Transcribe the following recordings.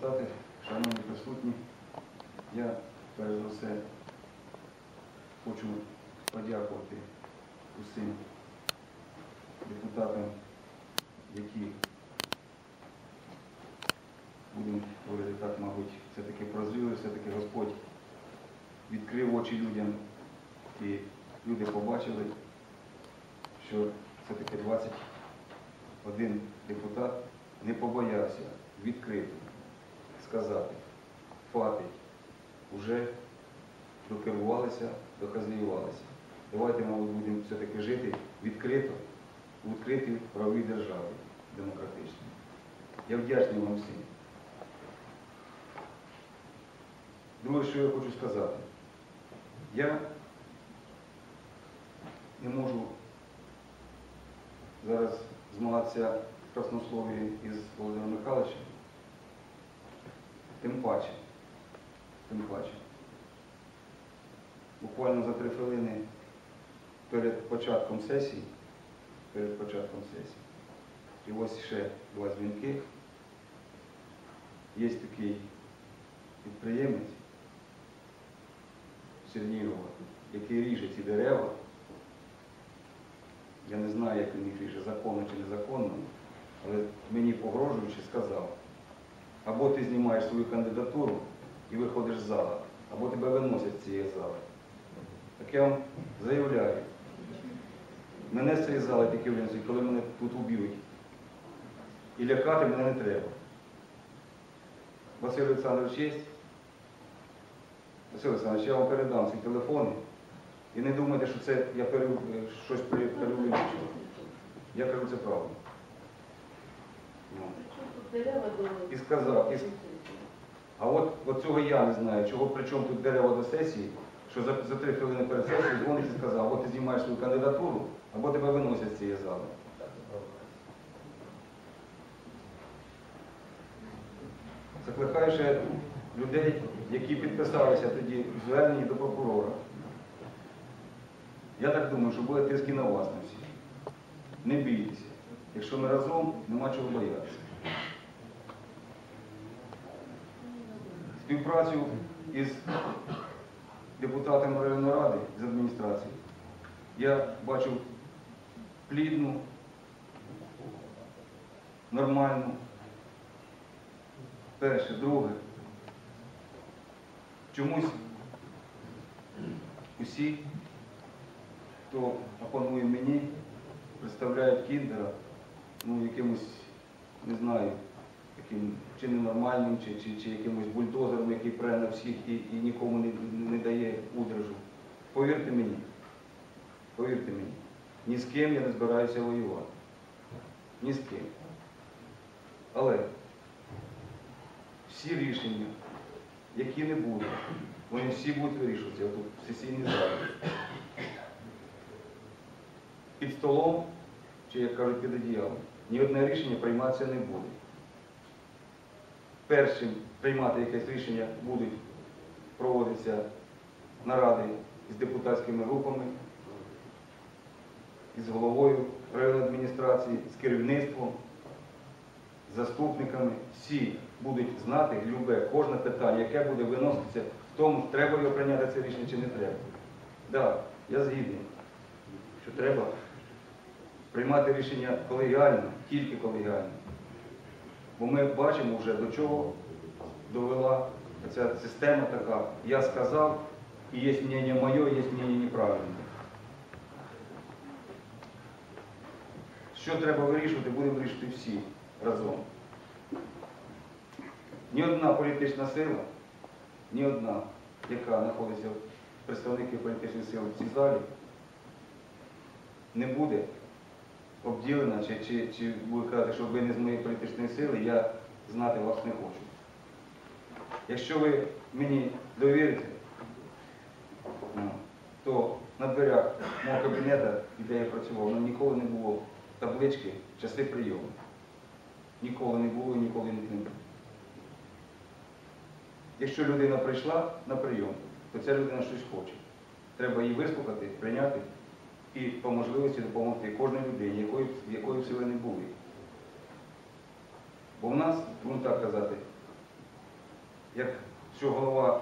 депутати, шановні присутні, я перш за все хочу подякувати усім депутатам, які, будемо говорити так, мабуть, все-таки прозріли, все-таки Господь відкрив очі людям і люди побачили, що все-таки 21 депутат не побоявся відкрито сказати, фати вже докерувалися, дохазяювалися. Давайте, мабуть, будемо все-таки жити відкрито, в відкритій правовій державі демократичній. Я вдячний вам всім. Друге, що я хочу сказати. Я не можу зараз змагатися в краснослові із Володимиром Михайловичем. Тим паче, тим паче. Буквально за три хвилини перед початком сесії, перед початком сесії, і ось ще два дзвінки. Є такий підприємець Чернігова, який ріже ці дерева. Я не знаю, як він їх ріже, законно чи незаконно, але мені погрожуючи сказав, або ти знімаєш свою кандидатуру і виходиш з зала, або тебе виносять з цієї зали. Так я вам заявляю, мене з цієї зали тільки винесуть, коли мене тут уб'ють. І лякати мене не треба. Василь Олександрович є? Василь Олександрович, я вам передам ці телефони. І не думайте, що це я пере, щось пере- Я кажу це правду. І сказав, і А от, от цього я не знаю, чого при чому тут дерева до сесії, що за, за три хвилини перед сесією дзвонить і сказав, або ти знімаєш свою кандидатуру, або тебе виносять з цієї зали. Закликаю ще людей, які підписалися тоді в зверненні до прокурора. Я так думаю, що буде тиск на вас на всіх. Не бійтеся. Якщо ми разом, нема чого боятися. Співпрацю із депутатами районної ради з адміністрації я бачу плідну, нормальну. Перше, друге. Чомусь усі, хто опанує мені, представляють кіндера, ну, якимось, не знаю, яким чи ненормальним, чи, чи, чи якимось бульдозером, який пре на всіх і, і нікому не, не дає удержу. Повірте мені, повірте мені, ні з ким я не збираюся воювати. Ні з ким. Але всі рішення, які не будуть, вони всі будуть вирішуватися тут в сесійній залі. Під столом, чи як кажуть, під одіялом, ні одне рішення прийматися не буде. Першим приймати якесь рішення будуть проводитися наради з депутатськими групами, із головою районної адміністрації, з керівництвом, з заступниками. Всі будуть знати любе, кожне питання, яке буде виноситися в тому, треба його прийняти це рішення чи не треба. Так, я згідний, що треба приймати рішення колегіально, тільки колегіально. Бо ми бачимо вже до чого довела ця система така. Я сказав, і є мнення моє, є мнення неправильне. Що треба вирішувати, будемо вирішувати всі разом. Ні одна політична сила, ні одна, яка знаходиться представники політичних сил в цій залі, не буде обділена, чи, чи, чи буде казати, що ви не з моєї політичної сили, я знати вас не хочу. Якщо ви мені довірите, ну, то на дверях мого кабінету, де я працював, ну, ніколи не було таблички часи прийому. Ніколи не було і ніколи не буде. Якщо людина прийшла на прийом, то ця людина щось хоче. Треба її вислухати, прийняти і по можливості допомогти кожній людині, якої, якої б сили не були. Бо в нас, будемо так казати, як що голова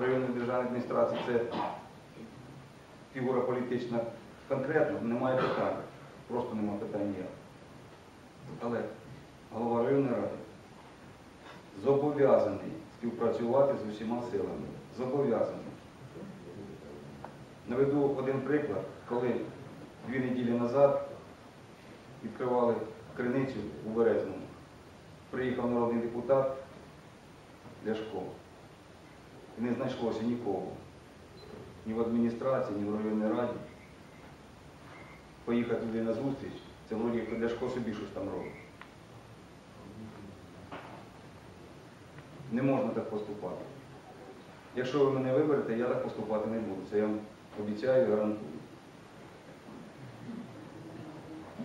районної державної адміністрації це фігура політична конкретно, немає питань. Просто немає питань ніяк. Але голова районної ради зобов'язаний співпрацювати з усіма силами. Зобов'язаний. Наведу один приклад, коли дві неділі назад відкривали криницю у Березному. Приїхав народний депутат Ляшко. І не знайшлося нікого. Ні в адміністрації, ні в районній раді. Поїхати туди на зустріч, це вроді Ляшко собі щось там робить. Не можна так поступати. Якщо ви мене виберете, я так поступати не буду. Це я вам обіцяю гарантую.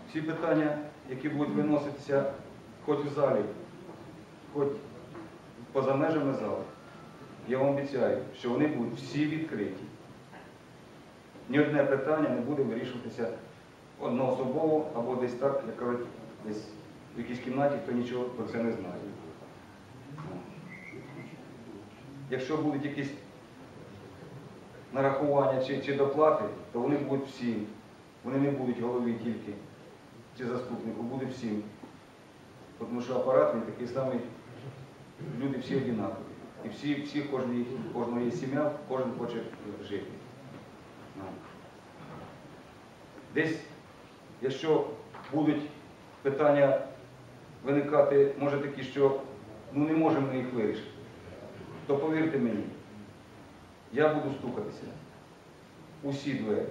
Всі питання, які будуть виноситися хоч в залі, хоч поза межами зали, я вам обіцяю, що вони будуть всі відкриті. Ні одне питання не буде вирішуватися одноособово або десь так, як кажуть, десь в якійсь кімнаті, хто нічого про це не знає. Якщо будуть якісь нарахування чи, чи доплати, то вони будуть всі. Вони не будуть голові тільки чи заступнику, буде всім. Тому що апарат він такий самий, люди всі однакові. І всі, всі кожен, кожного є сім'я, кожен хоче жити. Ну. Десь, якщо будуть питання виникати, може такі, що ну не можемо їх вирішити, то повірте мені, я буду стукатися усі двері.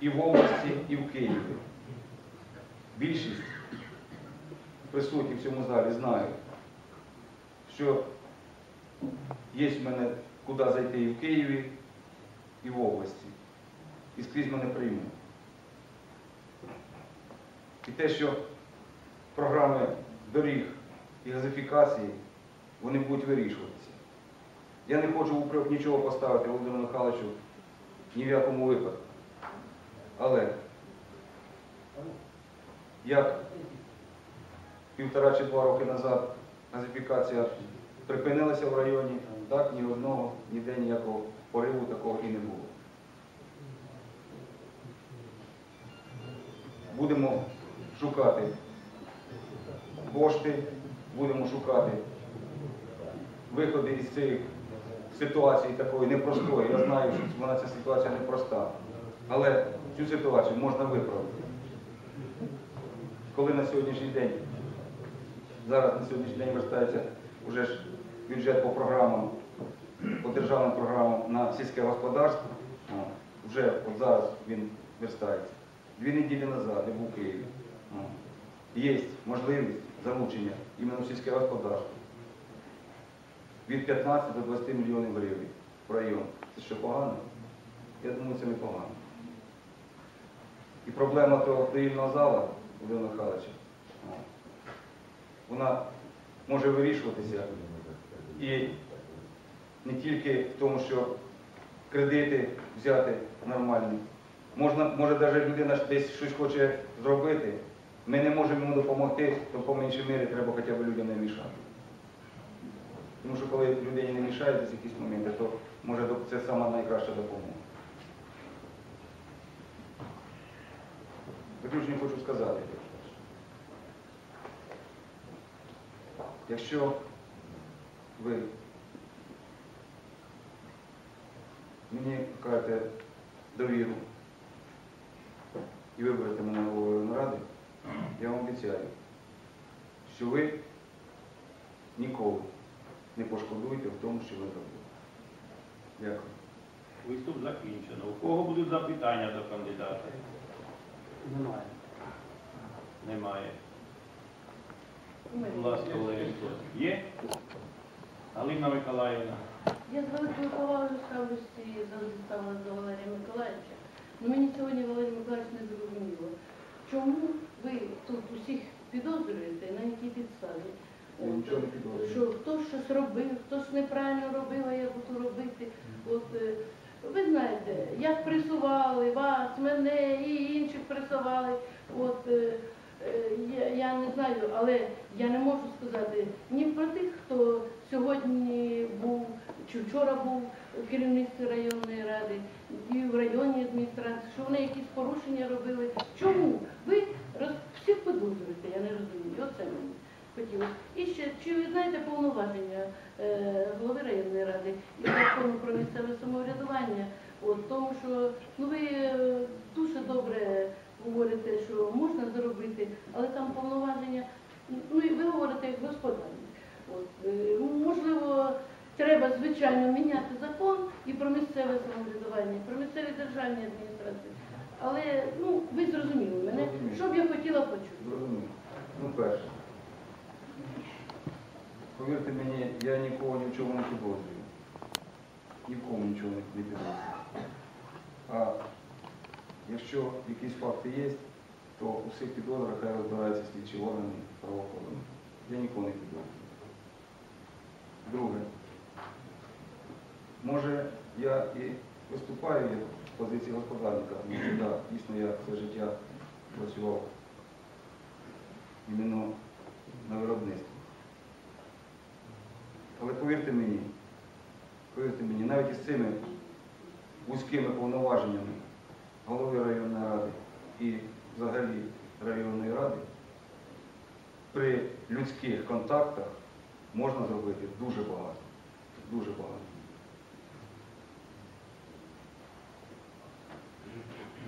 І в області, і в Києві. Більшість присутніх в цьому залі знають, що є в мене куди зайти і в Києві, і в області. І скрізь мене приймуть. І те, що програми доріг і газифікації, вони будуть вирішуватися. Я не хочу нічого поставити Володимиру Михайловичу ні в якому випадку. Але як півтора чи два роки назад газифікація припинилася в районі, так ні одного, ніде ніякого пориву такого і не було. Будемо шукати кошти, будемо шукати виходи із цієї ситуації такої непростої. Я знаю, що вона ця ситуація непроста. Але цю ситуацію можна виправити. Коли на сьогоднішній день, зараз на сьогоднішній день вертається вже ж бюджет по програмам, по державним програмам на сільське господарство, вже от зараз він верстається. Дві неділі назад я був у Києві. Є можливість залучення іменно сільське господарство від 15 до 20 мільйонів гривень в район. Це що погано? Я думаю, це не погано. І проблема того приїльного зала, Володимира Михайловича, вона може вирішуватися і не тільки в тому, що кредити взяти нормальні. Можна, може навіть людина десь щось хоче зробити, ми не можемо йому допомогти, то по меншій мірі треба хоча б людям не мішати. Тому що коли людині не мішають десь якісь моменти, то може це сама найкраща допомога. Виключно хочу сказати. Якщо ви мені покажете довіру і виберете мене головою ради, я вам обіцяю, що ви ніколи не пошкодуєте в тому, що ви робите. Дякую. Виступ закінчено. У кого будуть запитання до кандидата? Немає. Немає. Будь ласка, Валерій Є? Галина Миколаївна. Я з великою повагою ставлюся і завжди ставилася до Валерія Миколаївича. Ну мені сьогодні Валерій Миколаївич не зрозуміло, чому ви тут усіх підозрюєте, на якій підставі? Нічого не підозрюю. Що хтось щось робив, хтось неправильно робив, а я буду робити. От е, ви знаєте, як пресували вас, мене і інших пресували. От е, е, я, я не знаю, але я не можу сказати ні про тих, хто сьогодні. був чи вчора був керівництво районної ради, і в районній адміністрації, що вони якісь порушення робили. Чому? Ви роз... всіх підозрюєте, я не розумію. Оце мені хотілося. І ще, чи ви знаєте повноваження е, голови районної ради і закону про місцеве самоврядування? От, тому що ну, ви е, дуже добре говорите, що можна зробити, але там повноваження, ну і ви говорите як господарник. От, е, можливо, треба, звичайно, міняти закон і про місцеве самоврядування, і про місцеві державні адміністрації. Але ну, ви зрозуміли мене, що б я хотіла почути. Зрозуміло. Ну, перше. Повірте мені, я нікого ні в чому не підозрюю. Ні в кому нічого не підозрюю. А якщо якісь факти є, то у всіх підозрах хай розбираються слідчі органи правоохорони. Я нікого не підозрюю. Друге. Може, я і виступаю з позиції господарника, да, дійсно я все життя працював іменно на виробництві. Але повірте мені, повірте мені, навіть із цими вузькими повноваженнями голови районної ради і взагалі районної ради при людських контактах можна зробити дуже багато. Дуже багато.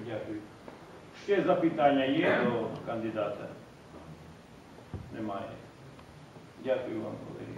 Дякую. Ще запитання є до кандидата? Немає. Дякую вам, колеги.